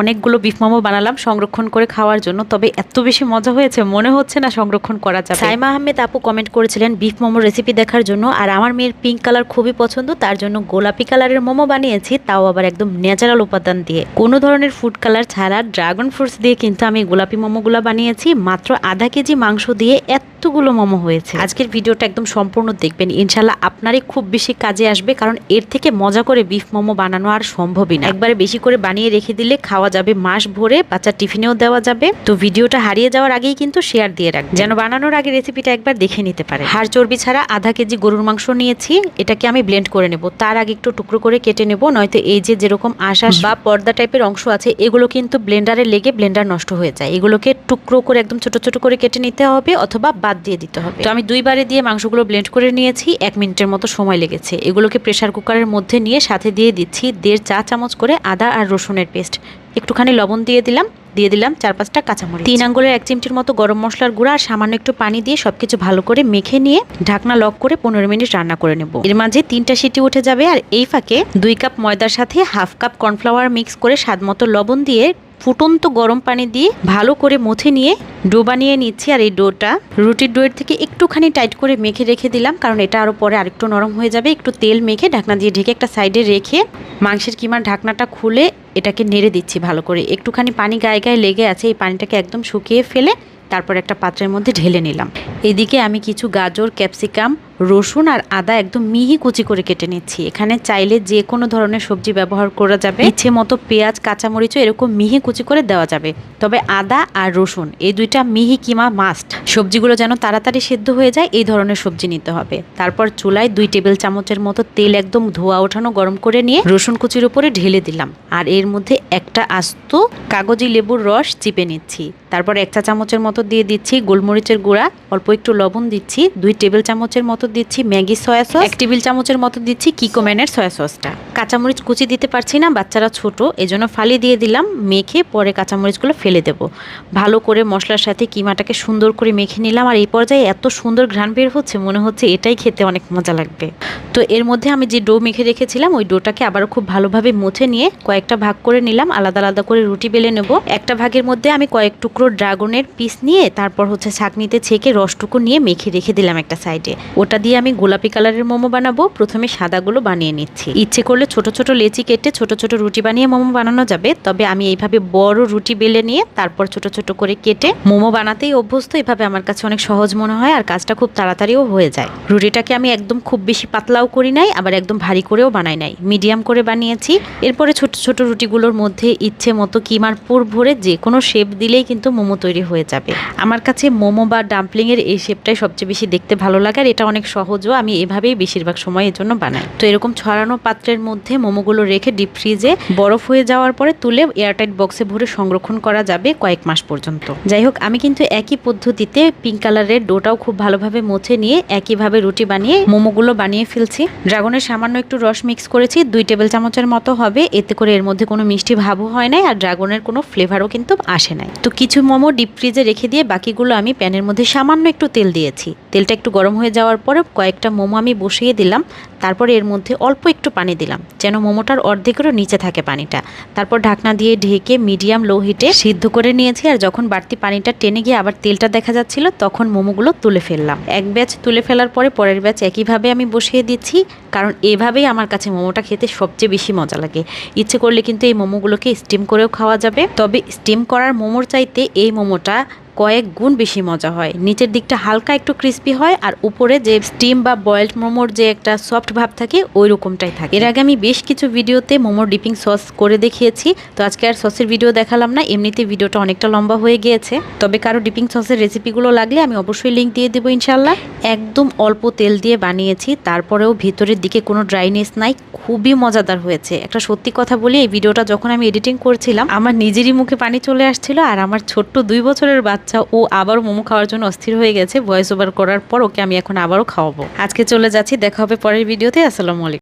অনেকগুলো বিফ মোমো বানালাম সংরক্ষণ করে খাওয়ার জন্য, তবে এত বেশি মজা হয়েছে, মনে হচ্ছে না সংরক্ষণ করা যাবে। সাইমা আহমেদ আপু কমেন্ট করেছিলেন বিফ মোমো রেসিপি দেখার জন্য, আর আমার মেয়ের পিঙ্ক কালার খুবই পছন্দ, তার জন্য গোলাপি কালারের মোমো বানিয়েছি, তাও আবার একদম ন্যাচারাল উপাদান দিয়ে। কোনো ধরনের ফুড কালার ছাড়া ড্রাগন ফ্রুটস দিয়ে কিন্তু আমি গোলাপি মোমোগুলো বানিয়েছি, মাত্র আধা কেজি মাংস দিয়ে এতগুলো মোমো হয়েছে? আজকের ভিডিওটা একদম সম্পূর্ণ দেখবেন। ইনশাল্লাহ আপনারই খুব বেশি কাজে আসবে, কারণ এর থেকে মজা করে বিফ মোমো বানানো আর সম্ভবই না। একবারে বেশি করে বানিয়ে রেখে দিলে খাওয়া যাবে মাস ভরে, বাচ্চার টিফিনেও দেওয়া যাবে। তো ভিডিওটা হারিয়ে যাওয়ার আগেই কিন্তু শেয়ার দিয়ে রাখবেন। যেন বানানোর আগে রেসিপিটা একবার দেখে নিতে পারে হাড় চর্বি ছাড়া আধা কেজি গরুর মাংস নিয়েছি, এটাকে আমি ব্লেন্ড করে নেব। তার আগে একটু টুকরো করে কেটে নেব, নয়তো এই যে যেরকম আশাস বা পর্দা টাইপের অংশ আছে, এগুলো কিন্তু ব্লেন্ডারে লেগে ব্লেন্ডার নষ্ট হয়ে যায়। এগুলোকে টুকরো করে একদম ছোট ছোট করে কেটে নিতে হবে, অথবা বাদ দিয়ে দিতে হবে। তো আমি দুইবারে দিয়ে মাংসগুলো ব্লেন্ড করে নিয়েছি, এক মিনিটের মতো সময় লেগেছে। এগুলোকে প্রেসার কুকারের মধ্যে নিয়ে সাথে দিয়ে দিচ্ছি দেড় চা চামচ করে আদা আর রসুনের পেস্ট একটুখানি লবণ দিয়ে দিলাম দিয়ে দিলাম চার পাঁচটা কাঁচামরিচ। তিন আঙ্গুলের এক চিমটির মতো গরম মশলার গুঁড়া আর সামান্য একটু পানি দিয়ে সবকিছু ভালো করে মেখে নিয়ে ঢাকনা লক করে পনেরো মিনিট রান্না করে নেব। এর মাঝে তিনটা সিটি উঠে যাবে আর এই ফাঁকে দুই কাপ ময়দার সাথে হাফ কাপ কর্নফ্লাওয়ার মিক্স করে স্বাদ মতো লবণ দিয়ে ফুটন্ত গরম পানি দিয়ে ভালো করে মুথে নিয়ে ডো বানিয়ে নিচ্ছি। আর এই ডোটা রুটির ডোয়ের থেকে একটুখানি টাইট করে মেখে রেখে দিলাম, কারণ এটা আরও পরে আরেকটু নরম হয়ে যাবে। একটু তেল মেখে ঢাকনা দিয়ে ঢেকে একটা সাইডে রেখে মাংসের কিমার ঢাকনাটা খুলে এটাকে নেড়ে দিচ্ছি ভালো করে। একটুখানি পানি গায়ে গায়ে লেগে আছে, এই পানিটাকে একদম শুকিয়ে ফেলে তারপর একটা পাত্রের মধ্যে ঢেলে নিলাম। এদিকে আমি কিছু গাজর, ক্যাপসিকাম রসুন আর আদা একদম মিহি কুচি করে কেটে নিচ্ছি। এখানে চাইলে যে কোনো ধরনের সবজি ব্যবহার করা যাবে। ইচ্ছে মতো পেঁয়াজ, কাঁচামরিচও এরকম মিহি কুচি করে দেওয়া যাবে। তবে আদা আর রসুন, এই দুইটা মিহি কিমা মাস্ট সবজিগুলো যেন তাড়াতাড়ি সেদ্ধ হয়ে যায়, এই ধরনের সবজি নিতে হবে। তারপর চুলায় দুই টেবিল চামচের মতো তেল একদম ধোয়া ওঠানো গরম করে নিয়ে রসুন কুচির উপরে ঢেলে দিলাম। আর এর মধ্যে একটা আস্ত কাগজি লেবুর রস চিপে নিচ্ছি। তারপর এক চা চামচের মতো দিয়ে দিচ্ছি গোলমরিচের গুঁড়া, অল্প একটু লবণ দিচ্ছি, দুই টেবিল চামচের মতো দিচ্ছি ম্যাগি সয়া সস। এক টেবিল চামচের মতো দিচ্ছি কিকোম্যানের সয়া সসটা। কাঁচামরিচ কুচি দিতে পারছি না, বাচ্চারা ছোট, এজন্য ফালি দিয়ে দিলাম, মেখে পরে কাঁচামরিচগুলো ফেলে দেব। ভালো করে মশলার সাথে কিমাটাকে সুন্দর করে মেখে নিলাম, আর এই পর্যায়ে এত সুন্দর ঘ্রাণ বের হচ্ছে, মনে হচ্ছে এটাই খেতে অনেক মজা লাগবে। তো এর মধ্যে আমি যে ডো মেখে রেখেছিলাম, ওই ডোটাকে আবারও খুব ভালোভাবে মুছে নিয়ে কয়েকটা ভাগ করে নিলাম, আলাদা আলাদা করে রুটি বেলে নেব। একটা ভাগের মধ্যে আমি কয়েক টুকরো ড্রাগনের পিস নিয়ে, তারপর হচ্ছে ছাকনিতে ছেঁকে রসটুকু নিয়ে মেখে রেখে দিলাম একটা সাইডে। ওটা দিয়ে আমি গোলাপি কালারের মোমো বানাবো, প্রথমে সাদাগুলো বানিয়ে নিচ্ছি। ইচ্ছে করলে ছোট ছোট লেচি কেটে ছোট ছোট রুটি বানিয়ে মোমো বানানো যাবে। তবে আমি এইভাবে বড় রুটি বেলে নিয়ে তারপর ছোট ছোট করে কেটে মোমো বানাতেই অভ্যস্ত। এভাবে আমার কাছে অনেক সহজ মনে হয় আর কাজটা খুব তাড়াতাড়িও হয়ে যায়। রুটিটাকে আমি একদম খুব বেশি পাতলাও করি নাই, আবার একদম ভারী করেও বানাই নাই। মিডিয়াম করে বানিয়েছি। এরপরে ছোট ছোট রুটিগুলোর মধ্যে ইচ্ছে মতো কিমার পুর ভরে যে কোনো শেপ দিলেই কিন্তু মোমো তৈরি হয়ে যাবে। আমার কাছে মোমো বা ডাম্পলিংয়ের এই শেপটাই সবচেয়ে বেশি দেখতে ভালো লাগে আর এটা অনেক সহজও। আমি এভাবেই বেশিরভাগ সময় এর জন্য বানাই। তো এরকম ছড়ানো পাত্রের মধ্যে মোমোগুলো রেখে ডিপ ফ্রিজে বরফ হয়ে যাওয়ার পরে তুলে এয়ারটাইট বক্সে ভরে সংরক্ষণ করা যাবে কয়েক মাস পর্যন্ত। যাই হোক, আমি কিন্তু একই পদ্ধতিতে পিঙ্ক কালারের ডোটাও খুব ভালোভাবে মুছে নিয়ে একইভাবে রুটি বানিয়ে মোমোগুলো বানিয়ে ফেলছি। ড্রাগনের সামান্য একটু রস মিক্স করেছি, দুই টেবিল চামচের মতো হবে। এতে করে এর মধ্যে কোনো মিষ্টি ভাবও হয় নাই আর ড্রাগনের কোনো ফ্লেভারও কিন্তু আসে নাই। তো কিছু মোমো ডিপ ফ্রিজে রেখে দিয়ে বাকিগুলো আমি প্যানের মধ্যে সামান্য একটু তেল দিয়েছি। তেলটা একটু গরম হয়ে যাওয়ার পরে কয়েকটা মোমো আমি বসিয়ে দিলাম। তারপরে এর মধ্যে অল্প একটু পানি দিলাম, যেন মোমোটার অর্ধেকেরও নিচে থাকে পানিটা। তারপর ঢাকনা দিয়ে ঢেকে মিডিয়াম লো হিটে সিদ্ধ করে নিয়েছি আর যখন বাড়তি পানিটা টেনে গিয়ে আবার তেলটা দেখা যাচ্ছিল, তখন মোমোগুলো তুলে ফেললাম। এক ব্যাচ তুলে ফেলার পরে পরের ব্যাচ একইভাবে আমি বসিয়ে দিচ্ছি, কারণ এভাবেই আমার কাছে মোমোটা খেতে সবচেয়ে বেশি মজা লাগে। ইচ্ছে করলে কিন্তু এই মোমোগুলোকে স্টিম করেও খাওয়া যাবে। তবে স্টিম করার মোমোর চাইতে এই মোমোটা কয়েক গুণ বেশি মজা হয়। নিচের দিকটা হালকা একটু ক্রিস্পি হয় আর উপরে যে স্টিম বা বয়েলড মোমোর যে একটা সফট ভাব থাকে ওই রকমটাই থাকে। এর আগে আমি বেশ কিছু ভিডিওতে মোমোর ডিপিং সস করে দেখিয়েছি। তো আজকে আর সসের ভিডিও দেখালাম না, এমনিতে ভিডিওটা অনেকটা লম্বা হয়ে গিয়েছে। তবে কারও ডিপিং সসের রেসিপিগুলো লাগলে আমি অবশ্যই লিঙ্ক দিয়ে দেবো ইনশাল্লাহ একদম অল্প তেল দিয়ে বানিয়েছি, তারপরেও ভিতরের দিকে কোনো ড্রাইনেস নাই, খুবই মজাদার হয়েছে। একটা সত্যি কথা বলি, এই ভিডিওটা যখন আমি এডিটিং করছিলাম, আমার নিজেরই মুখে পানি চলে আসছিল আর আমার ছোট্ট দুই বছরের বাচ্চা ও আবার মোমো খাওয়ার জন্য অস্থির হয়ে গেছে। ভয়েস ওভার করার পর ওকে আমি এখন আবারও খাওয়াবো। আজকে চলে যাচ্ছি, দেখা হবে পরের ভিডিওতে। আসসালামু আলাইকুম।